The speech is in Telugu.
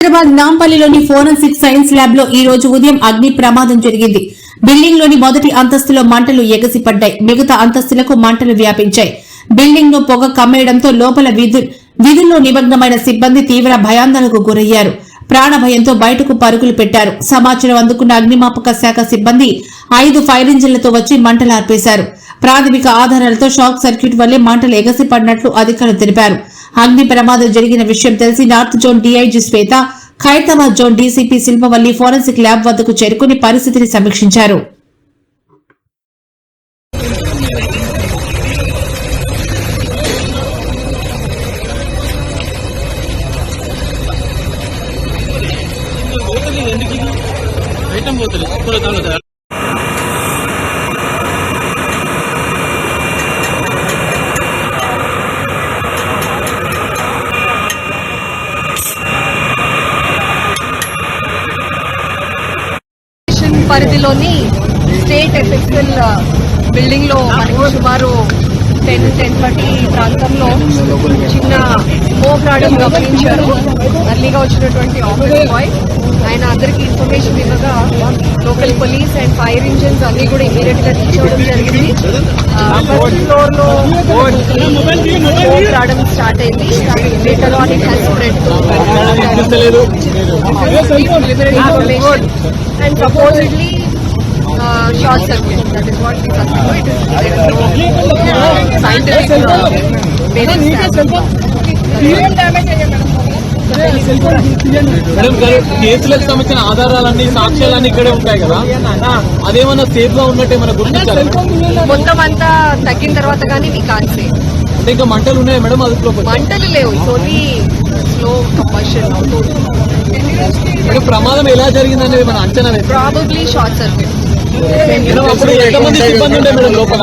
హైదరాబాద్ నాంపల్లిలోని ఫోరెన్సిక్ సైన్స్ ల్యాబ్లో ఈ రోజు ఉదయం అగ్ని ప్రమాదం జరిగింది. బిల్డింగ్లోని మొదటి అంతస్తులో మంటలు ఎగసిపడ్డాయి. మిగతా అంతస్తులకు మంటలు వ్యాపించాయి. బిల్డింగ్ను పొగ కమ్మేయడంతో లోపల విధుల్లో నిమగ్నమైన సిబ్బంది తీవ్ర భయాందోళనకు గురయ్యారు. ప్రాణభయంతో బయటకు పరుగులు పెట్టారు. సమాచారం అందుకున్న అగ్నిమాపక శాఖ సిబ్బంది ఐదు ఫైర్ ఇంజిన్లతో వచ్చి మంటలు ఆర్పేశారు. ప్రాథమిక ఆధారాలతో షాక్ సర్క్యూట్ వల్లే మంటలు ఎగసిపడినట్లు అధికారులు తెలిపారు. అగ్ని ప్రమాదం జరిగిన విషయం తెలిసి north zone DIG Shweta Khairatabad zone DCP Shilpavalli forensic lab వద్దకు చేరుకుని పరిస్థితిని సమీక్షించారు ఐటమ్ పోతుంది పరిధిలోని స్టేట్ ఎఫెక్టల్ బిల్డింగ్లో మనకి సుమారు టెన్ టెన్ థర్టీ ప్రాంతంలో చిన్న స్మోక్ గమనించారు. అర్లీగా వచ్చినటువంటి ఆఫీస్ బాయ్ ఆయన అందరికీ ఇన్ఫర్మేషన్ ఇవ్వగా local police and fire engines అన్ని కూడా ఇమీడియట్గా రీచ్ అవ్వడం జరిగింది ఫస్ట్ ఫ్లోర్లో రావడం స్టార్ట్ అయింది. Later on it has spread. కనిపించలేదు కేసులకు సంబంధించిన ఆధారాలన్నీ సాక్ష్యాలన్నీ ఇక్కడే ఉంటాయి కదా? అదేమన్నా సేఫ్గా ఉన్నట్టే మనకు గుర్తు మొత్తం అంతా తగ్గిన తర్వాత కానీ మీకు కాల్సి అంటే ఇంకా మంటలు ఉన్నాయి మేడం అదుపులో మంటలు లేవు ఓన్లీ స్లో కంబషన్ మేడం ప్రమాదం ఎలా జరిగింది అనేది మన అంచనా ప్రాబబ్లీ షార్ట్ సర్క్యూట్ ఎంతమంది సిబ్బంది ఉండే మేడం లోపల?